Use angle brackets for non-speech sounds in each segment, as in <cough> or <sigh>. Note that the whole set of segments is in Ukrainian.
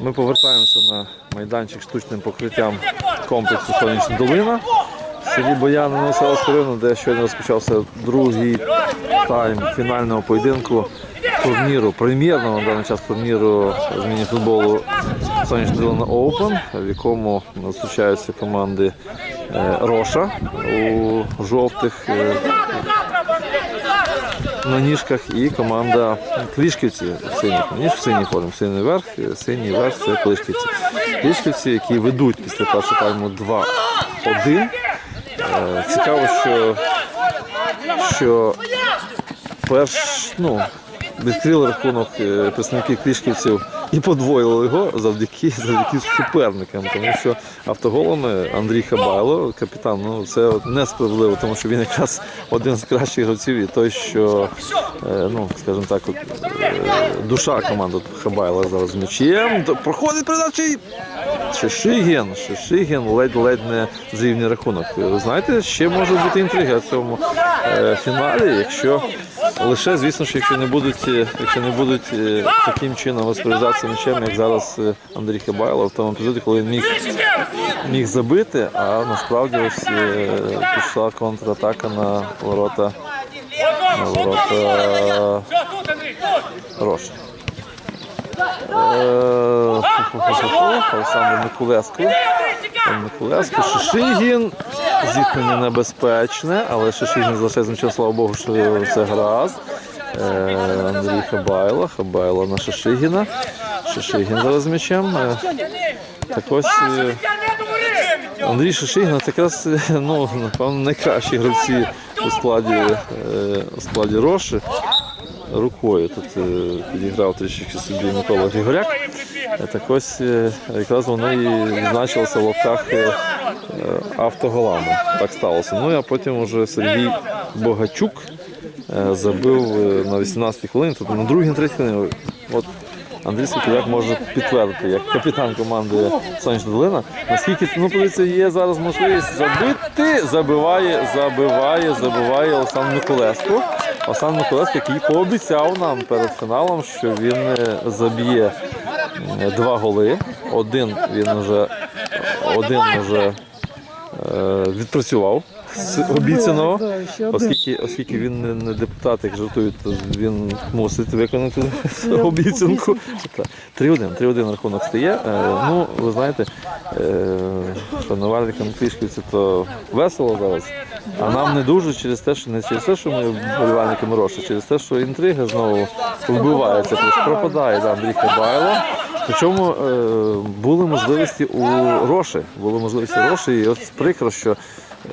Ми повертаємося на майданчик штучним покриттям комплексу Сонячна долина в Бояни Новоселського району, де щойно розпочався другий тайм фінального поєдинку турніру, прем'єрного на даний час турніру з міні-футболу Сонячна долина Open, в якому зустрічаються команди е, Роша у жовтих е, на ніжках і команда Клішківці синіх ніжках, в синій формі, синій верх, е, синій верх це Клішківці. Клішківці, які ведуть після першого тайму 2-1. Е, Цікаво, що, що перш, ну, відкрили рахунок представників Клішківців і подвоїли його завдяки, завдяки суперникам, тому що автоголами Андрій Хабайло, капітан, ну це несправедливо, тому що він якраз один з кращих гравців і той, що е, ну, скажімо так, е, душа команди Хабайла зараз м'ячем. Проходить передача Шишигін, Шишигін ледь-ледь не зрівнює рахунок. Ви знаєте, ще може бути інтрига в цьому е, фіналі, якщо лише, звісно, що якщо не будуть, е, якщо не будуть е, таким чином розпоряджатися м'ячем, як зараз Андрій Хабайло в тому епізоді, коли міг, міг забити, а насправді ось пішла контратака на ворота, на ворота Роша. Е, Олександр Микулеско. Микулеско, Шишигін. Зіткнення небезпечне, але Шишигін залишається слава Богу, що все гаразд. Е, Андрій Хабайло, Хабайло на Шишигіна. Шишигін зараз м'ячем. Е, Так ось Андрій Шишигін це якраз ну, напевно, найкращі гравці у складі, у складі Роші. Рукою тут е, підіграв трішки собі Микола Григоряк. Е, Так ось е, якраз вони і відзначилися в лапках е, е, автоголами. Так сталося. Ну а потім вже Сергій Богачук е, забив е, на 18-й хвилині, тобто на другій на третій хвилині. От Андрій Соколяк може підтвердити, як капітан команди Сонячна Долина, наскільки ну, подивіться, є зараз можливість забити, забиває, забиває, забиває Олександр Миколеско. Олександр Миколеско, який пообіцяв нам перед фіналом, що він е, заб'є е, два голи. Один він вже один вже е, відпрацював з обіцяного, оскільки, оскільки він не, депутат, як жартують, то він мусить виконати <laughs> обіцянку. Так. 3-1, 3-1 рахунок стає. Ну, ви знаєте, шанувальникам Клішківці то весело зараз. А нам не дуже через те, що не через те, що ми вболівальники Роші, через те, що інтрига знову вбивається, просто пропадає да, Андрій Хабайло. Причому е, були можливості у Роші, були можливості Роші, і от прикро, що е,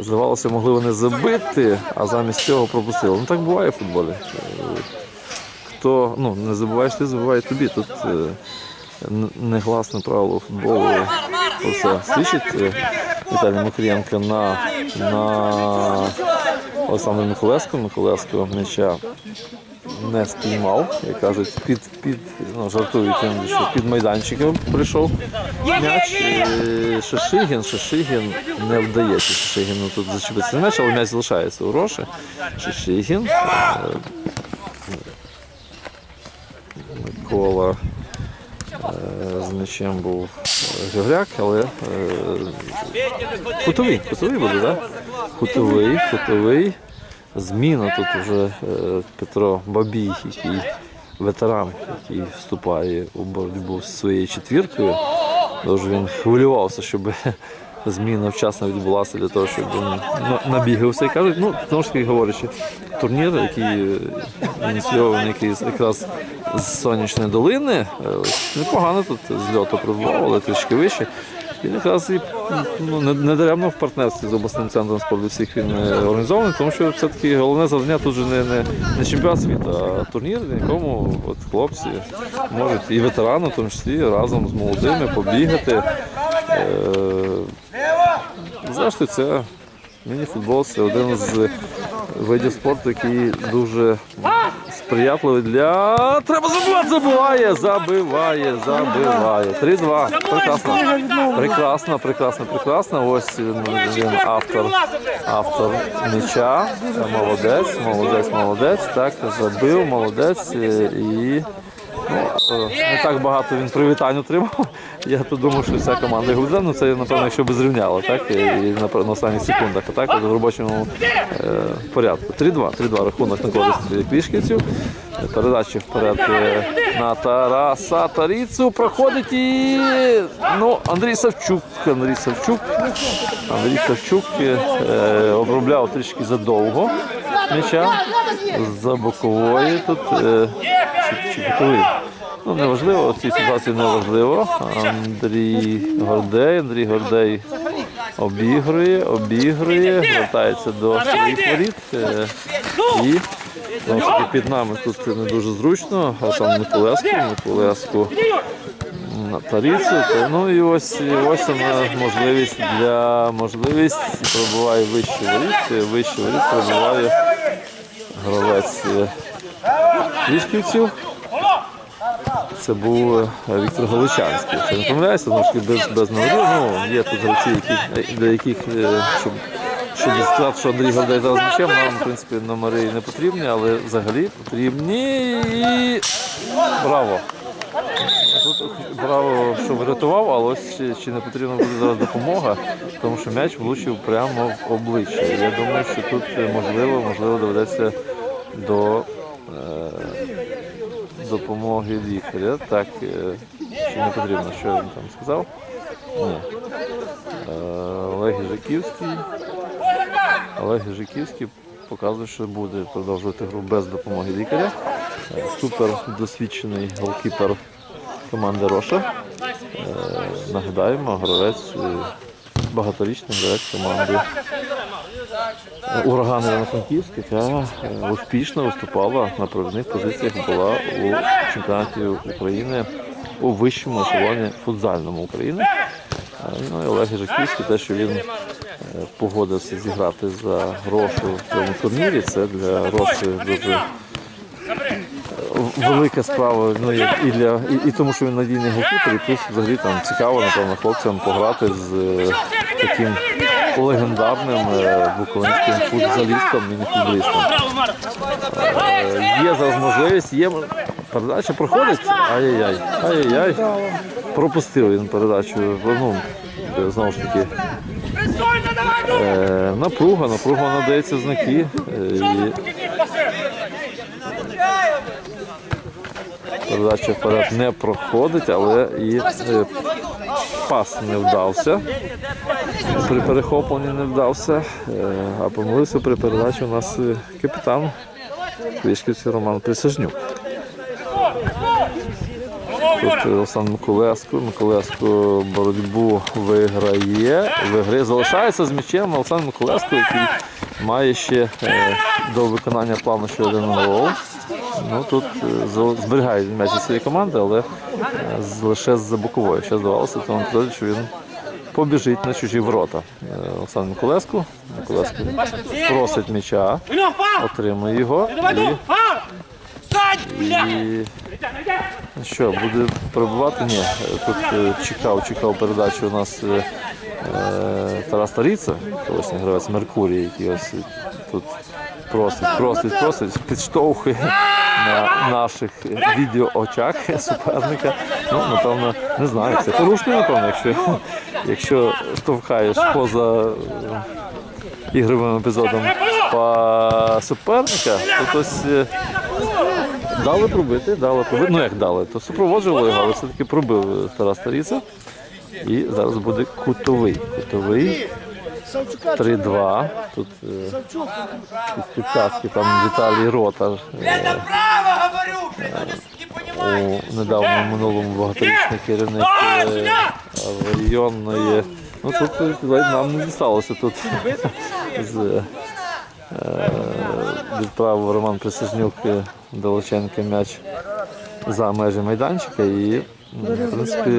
здавалося, могли вони забити, а замість цього пропустили. Ну так буває в футболі. Е, Хто ну, не забуваєш ти, забуває тобі. Тут негласне правило футболу все свідчить е, Віталій Макрієнко на, на Олександра Миколеско. Миколеско м'яча не спіймав, як кажуть, під, під ну, жартують що під майданчиком прийшов м'яч. Шишигін, Шишигін не вдається Шишигіну тут зачепитися м'яч, але м'яч залишається у Роші. Шишигін. е, Микола з м'ячем був е, але хутовий кутовий, кутовий буде, так? хутовий. Кутовий. Зміна тут вже е, Петро Бабій, який ветеран, який вступає у боротьбу з своєю четвіркою. Тож він хвилювався, щоб зміна вчасно відбулася для того, щоб він на- набігався. І кажуть, ну, знову ж таки говорячи, турнір, який е, ініційований якийсь якраз з сонячної долини, е, непогано тут з льоту пробував, але трішки вище. І якраз і ну, не, не даремно в партнерстві з обласним центром спорту всіх він е, організований, тому що все-таки головне завдання тут же не, не, не чемпіонат світу, а турнір, на якому от хлопці можуть і ветерани, в тому числі разом з молодими побігати. Е, Зрештою, це міні-футбол це один з видів спорту, який дуже сприятливий для. Треба забивати! Забиває! Забиває! Забиває! 3-2. Прекрасно. Прекрасно, прекрасно, прекрасно. Ось він, автор, автор м'яча. Молодець, молодець, молодець. Так, забив, молодець. І ну, не так багато він привітань отримав. Я тут думав, що вся команда його. Ну це напевно, якщо би зрівняли, так? І на, на останніх секундах. А так в робочому е, порядку. 3-2. 3-2 рахунок на користь Клішківців. Передача вперед е, на Тараса Таріцу. Проходить і ну, Андрій Савчук. Андрій Савчук. Андрій Савчук е, обробляв трішки задовго м'яча за бокової тут е, чи, чи. Ну, неважливо, в цій ситуації неважливо. Андрій Гордей, Андрій Гордей обігрує, обігрує, вертається до своїх воріт. е, І знову під нами тут не дуже зручно, а сам Миколеску, Миколеску на Таріцу. То, ну і ось, ось вона можливість для можливість пробуває вище воріт, вище воріт пробуває гравець е, Лішківців. Це був е, Віктор Галичанський. Якщо не помиляюся, ж таки без, без номерів. Ну, є тут гравці, які, для яких, е, щоб, щоб сказати, що Андрій Гордей зараз м'ячем, нам, в принципі, номери не потрібні, але взагалі потрібні. І браво! Тут браво, що врятував, але ось чи, чи не потрібна буде зараз допомога, тому що м'яч влучив прямо в обличчя. Я думаю, що тут е, можливо, можливо доведеться до допомоги лікаря. Так, е, чи не потрібно, що він там сказав? Ні. Е, Олег Жиківський. Олег Жиківський показує, що буде продовжувати гру без допомоги лікаря. Е, Супер досвідчений голкіпер команди Роша. Е, Нагадаємо, гравець, е, багаторічний гравець команди е, Ураган Івано-Франківськ, яка е, успішно виступала на провідних позиціях, була у чемпіонаті України у вищому ешелоні футзальному України. Е, Ну і Олег Жаківський, те, що він е, погодився зіграти за гроші в цьому турнірі, це для гроші дуже велика справа, ну і для і, і тому, що він надійний голкіпер, і плюс взагалі там цікаво, напевно, хлопцям пограти з таким легендарним е, буковинським футзалістом, міні-футболістом. Е, Є зараз можливість, є передача проходить. Ай-яй-яй, ай-яй-яй. Пропустив він передачу. Ну, е, знову ж таки, напруга, напруга надається знаки. Передача вперед не проходить, але і пас не вдався. При перехопленні не вдався, е, а помилився при передачі у нас е, капітан Клішківці Роман Присяжнюк. Тут е, Олександр Миколеско. Миколеско боротьбу виграє. Виграє. Залишається з м'ячем Олександр Миколеско, який має ще е, до виконання плану ще один гол. Ну тут е, зберігає м'яч своєї команди, але е, лише з-за бокової. Ще здавалося, тому що він побіжить на чужі ворота. Е, Олександр Миколеску. Миколеску просить м'яча, отримує його. І, і що, буде пробувати? Ні. Тут е, чекав, чекав передачу у нас е, е, Тарас Таріца, колишній гравець Меркурій, який ось тут просить, просить, просить, підштовхує на наших відеоочах <laughs> суперника. Ну, напевно, не знаю, це порушення, напевно, якщо, якщо штовхаєш поза е, ігровим епізодом по суперника, то ось. е, Дали пробити, дали пробити. Ну як дали, то супроводжували його, але все-таки пробив Тарас Таріца. І зараз буде кутовий. Кутовий. 3-2. Тут е, підказки там Віталій Ротар. е, понимают. у недавньому минулому багаторічний керівник е, районної. Ну тут е, нам не дісталося тут з е, відправив Роман Присяжнюк е, Далеченка м'яч за межі майданчика і в принципі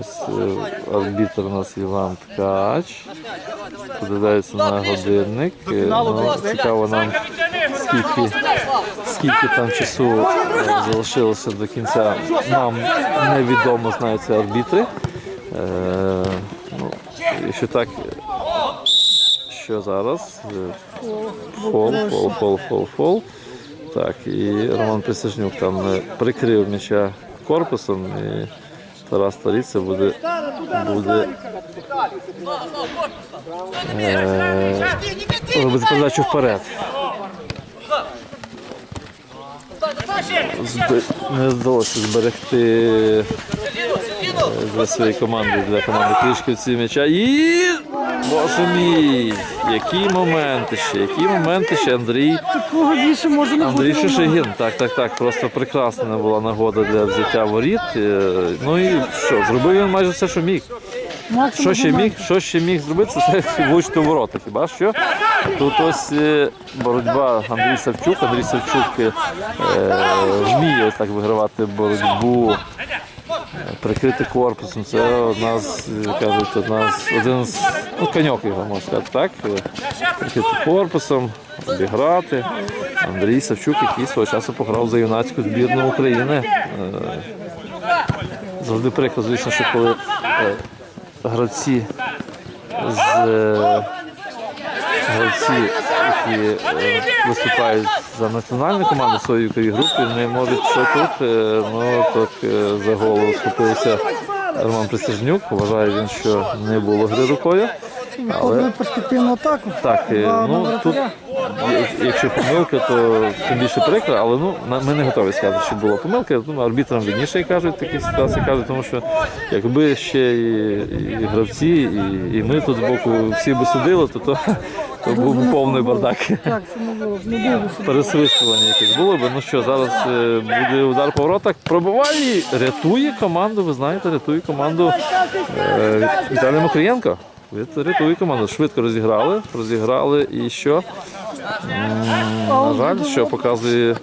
ось е, арбітр у нас Іван Ткач. Подивляється на годинник. Е, Ну, цікаво нам скільки, скільки там часу е, залишилося до кінця. Нам невідомо знають арбітри. Ну, якщо так, що зараз? Фол, фол, фол, фол, фол. Так, і Роман Присяжнюк там прикрив м'яча корпусом і Тарас Таріця буде, буде е, робити передачу вперед. Не вдалося зберегти е, для своєї команди, для команди Клишківці м'яча. І боже мій! Які моменти ще, які моменти ще Андрій. Такого більше може не Андрій бути. Шишигін, так, так, так. Просто прекрасна була нагода для взяття воріт. Е, Ну і що, зробив він майже все, що міг. Максимум Що ще міг? Що ще міг зробити? Це <laughs> влучити ворота. Хіба що? Тут ось е, боротьба Андрій Савчук. Андрій Савчук е, вміє так вигравати боротьбу. Прикрити корпусом. Це одна з кажуть, одна з один з ну, коньок його можна сказати, так? Прикрити корпусом, обіграти. Андрій Савчук, який свого часу пограв за юнацьку збірну України. Е, Завжди прикро, звісно, що коли е, гравці з е, гравці, які е, виступають за національну команду своєї віковій групи, не можуть що тут. е, Ну так за голову схопився Роман Присяжнюк. Вважає він, що не було гри рукою. Виходить перспективну атаку. Так, е, ну тут якщо помилка, то тим більше прикро, але ну ми не готові сказати, що була помилка. Ну, арбітрам видніше кажуть в такій ситуації, кажуть, тому що якби ще і, і гравці, і, і ми тут збоку всі би судили, то, то, то був би повний бардак. Так, це було. Не собі. <laughs> Пересвистування якесь було би. Ну що, зараз е, буде удар по воротах. Пробиває, рятує команду. Ви знаєте, рятує команду е, Віталій Мокрієнко. Від- Рятує команду. Швидко розіграли, розіграли і що? М, На жаль, що показує е,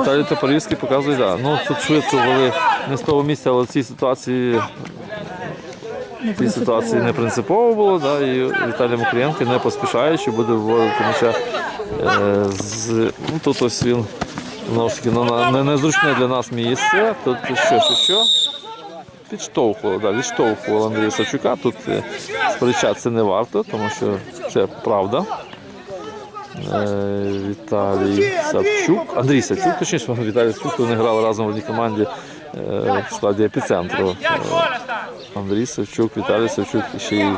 Віталій Топорівський, показує, да. Ну тут швидко вели не з того місця, але в цій ситуації. Цій ситуації не принципово було, да, і Віталій Мокрієнко не поспішаючи буде вводити м'яча Е, з, ну, тут ось він знову ж таки ну, на незручне для нас місце. Тут що, що, що? Підштовхувало, да, відштовхувало Андрія Савчука. Тут е, сперечатися не варто, тому що це правда. Е, Віталій Савчук. Андрій Савчук, точніше, Віталій Савчук, вони грали разом в одній команді е, в складі епіцентру. Андрій Савчук, Віталій Савчук і ще й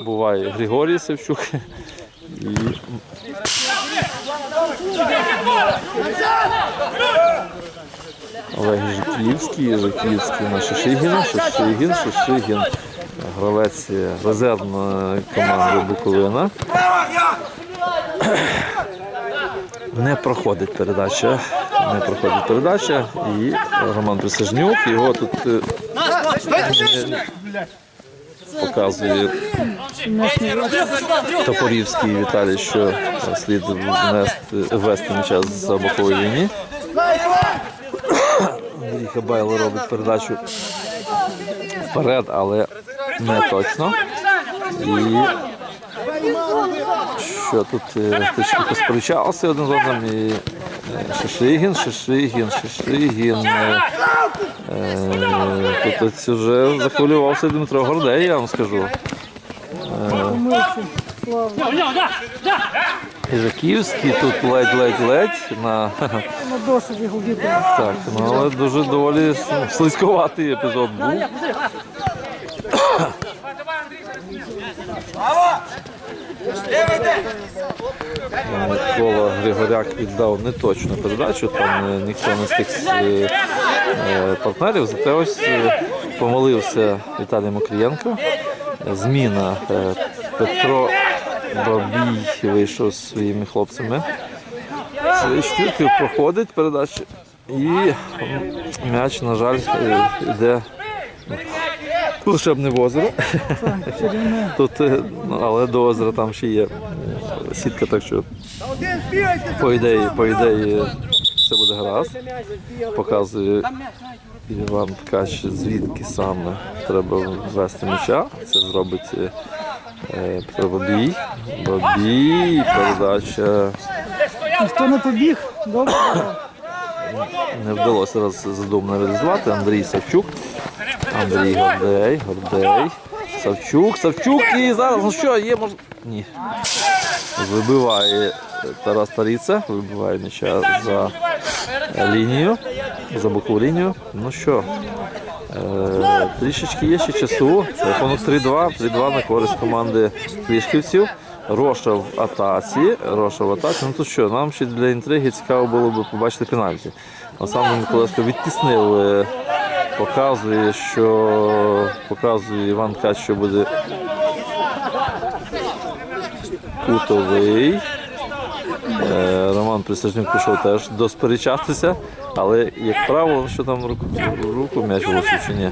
буває Григорій Савчук. І Олег Жиківський, Жиківський на Шишигіна, Шишигін, Шишигін, гравець резервної команди Буковина. Не проходить передача. Не проходить передача. І Роман Присяжнюк, його тут е, показує Топорівський Віталій, що слід внести, ввести м'яча з бокової лінії. Андрій Хабайло робить передачу вперед, але не точно. І що тут е, трішки посперечалися один з одним. І Шишигін, Шишигін, Шишигін. е, е, Тут вже захвилювався Дмитро Гордей, я вам скажу. Помився. Тут ледь-ледь-ледь на На досвіді так, ну але дуже доволі слизькуватий епізод був. Микола Григоряк віддав неточну передачу, там е, ніхто не з тих е, е, партнерів. Зате ось помолився Віталій Мокрієнко. Зміна Петро Бабій вийшов з своїми хлопцями. Своєю проходить передача. І м'яч, на жаль, йде лише б не озеро. Тут, е, ну, але до озера там ще є е, сітка, так що по ідеї, по ідеї все буде гаразд. Показує Іван Ткач, звідки саме треба ввести м'яча. Це зробить е, Петро Бабій. Бабій, передача Ніхто не побіг. Добре. Не вдалося раз задумно реалізувати. Андрій Савчук. Андрій Гордей, Гордей. Савчук, Савчук і зараз, ну що, є мож... Ні. Вибиває Тарас Таріця, вибиває м'яча за лінію, за бокову лінію. Ну що, е, трішечки є ще часу. Рахунок 3-2, 3-2 на користь команди Клішківців. Роша в атаці. Роша в атаці. Ну то що, нам ще для інтриги цікаво було б побачити пенальті. Олександр Миколаївсько відтіснив, е, показує, що показує Іван Ткач, що буде кутовий. Е, Роман Присяжнюк пішов теж досперечатися, але як правило, що там руку, руку м'яч влучив чи ні.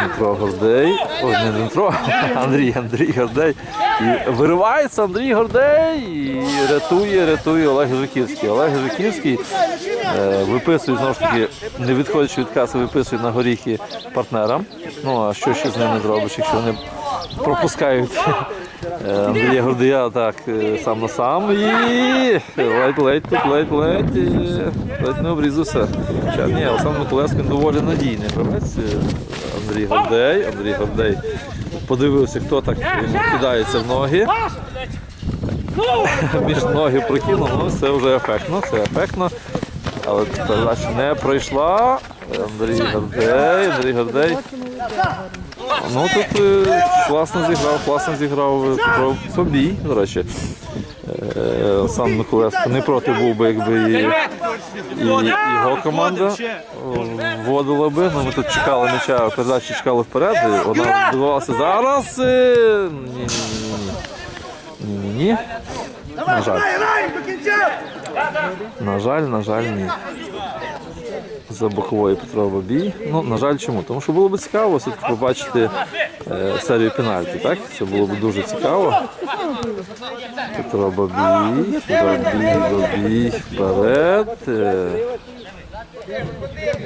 Дмитро Гордей. Ой, не Дмитро, <laughs> Андрій, Андрій Гордей. Виривається Андрій Гордей і рятує, рятує Олег Жиківський. Олег Жиківський е, виписує знову ж таки, не відходячи від каси, виписує на горіхи партнерам. Ну а що ще з ними зробиш, якщо вони пропускають е, Андрія Гордія так е, сам на сам і ледь-ледь тут, ледь-ледь, ледь не обрізався. Ні, Олександр Миколаївський доволі надійний гравець. е, Андрій Гордей. Андрій Гордей подивився, хто так кидається в ноги. <laughs> Між ноги прокинув, ну це вже ефектно, це ефектно. Але передача не пройшла. Андрій Гордей, Андрій Гордей. Ну тут е, класно зіграв, класно зіграв е, Побій, до речі. Е, Сам Миколаївський не проти був би, якби і, і його команда вводила би. Ну, ми тут чекали м'яча, передачі чекали вперед. і Вона відбувалася зараз. е, Ні, ні, ні. Ні, ні, ні. На жаль. На жаль, на жаль, ні. За бокової Петро Бабій. Ну, на жаль, чому? Тому що було б цікаво все-таки побачити е, серію пенальті, так? Це було б дуже цікаво. Петро Бабій, Бабій, Бабій, вперед. е,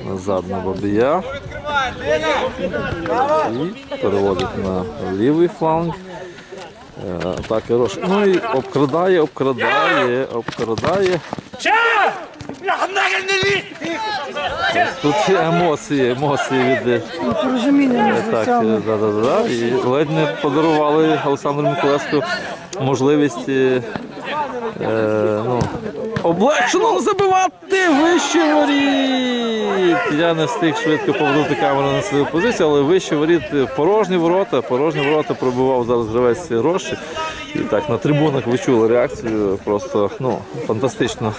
Назад на Бабія. І переводить на лівий фланг. Е, Атака Рош. Ну і обкрадає, обкрадає, обкрадає. Тут емоції, емоції від Порозуміння так, е, да, да, да, да. І ледь не подарували Олександру Миколаївську можливість е, е, ну, облегшено забивати вище воріт. Я не встиг швидко повернути камеру на свою позицію, але вище воріт порожні ворота. Порожні ворота пробивав зараз гравець Роші. І так на трибунах ви чули реакцію. Просто ну, фантастично,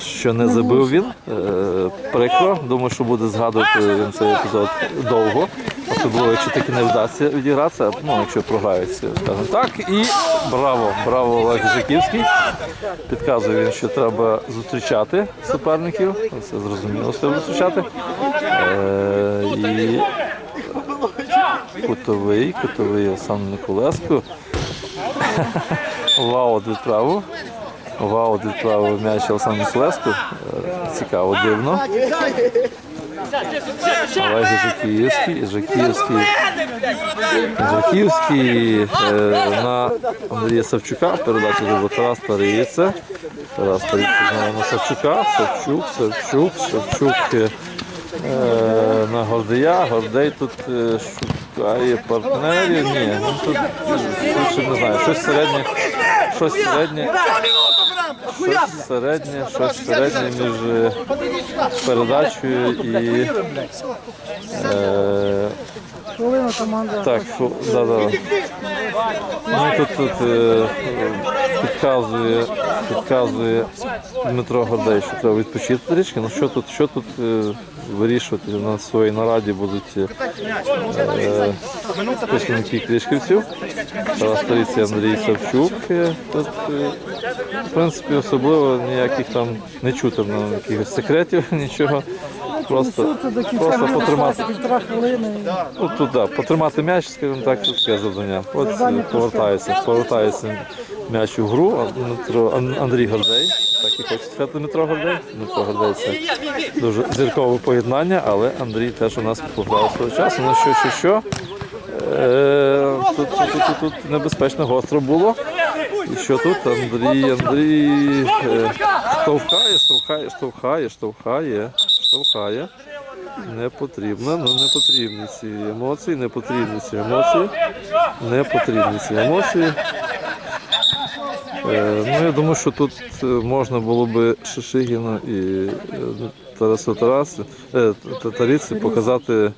що не забив він. Е, Прикро. Думаю, що буде згадувати він цей епізод довго. Особливо, якщо таки не вдасться відігратися, ну, якщо програють, скажімо так. І браво, браво Олег Жаківський. Підказує він, що треба зустрічати суперників. Це зрозуміло, що треба зустрічати. Е, і кутовий, кутовий Олександр Николеско. Вау, відправив. Вау, відправив м'яч Олександр Николеско. Е, Цікаво, дивно. Олег Жакіївський, Жакіївський, Жакіївський е, на Андрія Савчука. Передача до Тарас Старіється. Тарас знову на Савчука. Савчук, Савчук, Савчук е, на Гордия. Гордей тут е, шукає партнерів. Ні, ну тут ще не знаю, щось середнє, щось середнє. Щось середнє, щось середнє між е, передачею і е, Хвилина команда. так, фу, да, да. Ну тут, тут е, підказує, підказує Дмитро Гордей, що треба відпочити трішки. Ну що тут, що тут е, вирішувати на своїй нараді будуть е, е, представники Клішківців. Тарас Андрій Савчук. Е, Тут, е, в принципі, особливо ніяких там не чути ну, якихось секретів, <laughs> нічого. Просто, кінця просто потримати. півтора хвилини. Ну тут потримати м'яч, скажімо так, таке завдання. От повертається, повертається м'яч у гру. Андрій Гордей. Так і хоче сказати Дмитро Гордей. Дмитро Гордей це дуже зіркове поєднання, але Андрій теж у нас пограв свого часу. Ну що, що, що. Е, тут, тут, тут, тут, тут небезпечно гостро було. І що тут? Андрій, Андрій е, штовхає, штовхає, штовхає, штовхає, штовхає. Не потрібно, ну не потрібні ці емоції, не потрібні ці емоції, не потрібні ці емоції. Е, Ну, я думаю, що тут е, можна було би Шишигіну і е, Тарасу Тарасу, е, Та- Таріці показати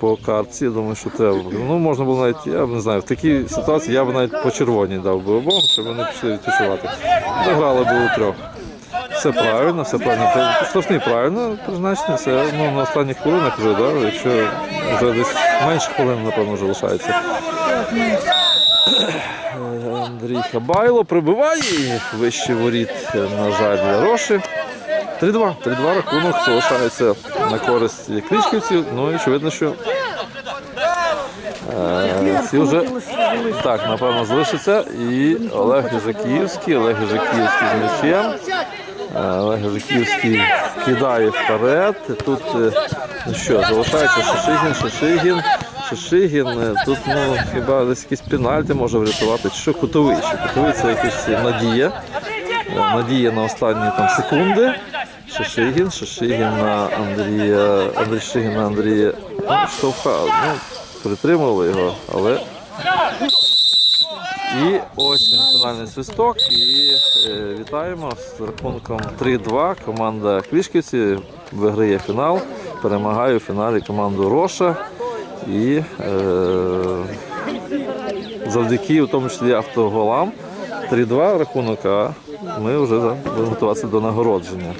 по картці. Я думаю, що треба. Ну, можна було навіть, я не знаю, в такій ситуації я б навіть по червоній дав би обом, щоб вони пішли відпочивати. Заграли б у трьох. Все правильно, все правильно. Штрафний правильно призначений, все ну, на останніх хвилинах вже, да? якщо вже десь менше хвилин, напевно, вже лишається. Андрій Хабайло прибиває вище воріт, на жаль, для Роші. 3-2. 3-2 рахунок залишається на користь кличківців. Ну і очевидно, що е, вже так, напевно, залишиться. І Олег Жакіївський, Олег Жакіївський з м'ячем. Е, Олег Жакіївський кидає вперед. Тут е, ну що, залишається Шишигін, Шишигін. Шишигін, е, тут ну, хіба десь якісь пенальти може врятувати, що кутовий. Ще кутовий це якась надія. Надія на останні там, секунди. Шишигін, Шишигін на Андрія, Андрій Шишигін на Андрія ну, штовхав. Ну, притримували його, але і ось він фінальний свисток. І е, вітаємо з рахунком 3-2. Команда Клішківці виграє фінал, перемагає у фіналі команду Роша. І е, завдяки, у тому числі автоголам, 3-2 рахунок, а ми вже будемо готуватися до нагородження.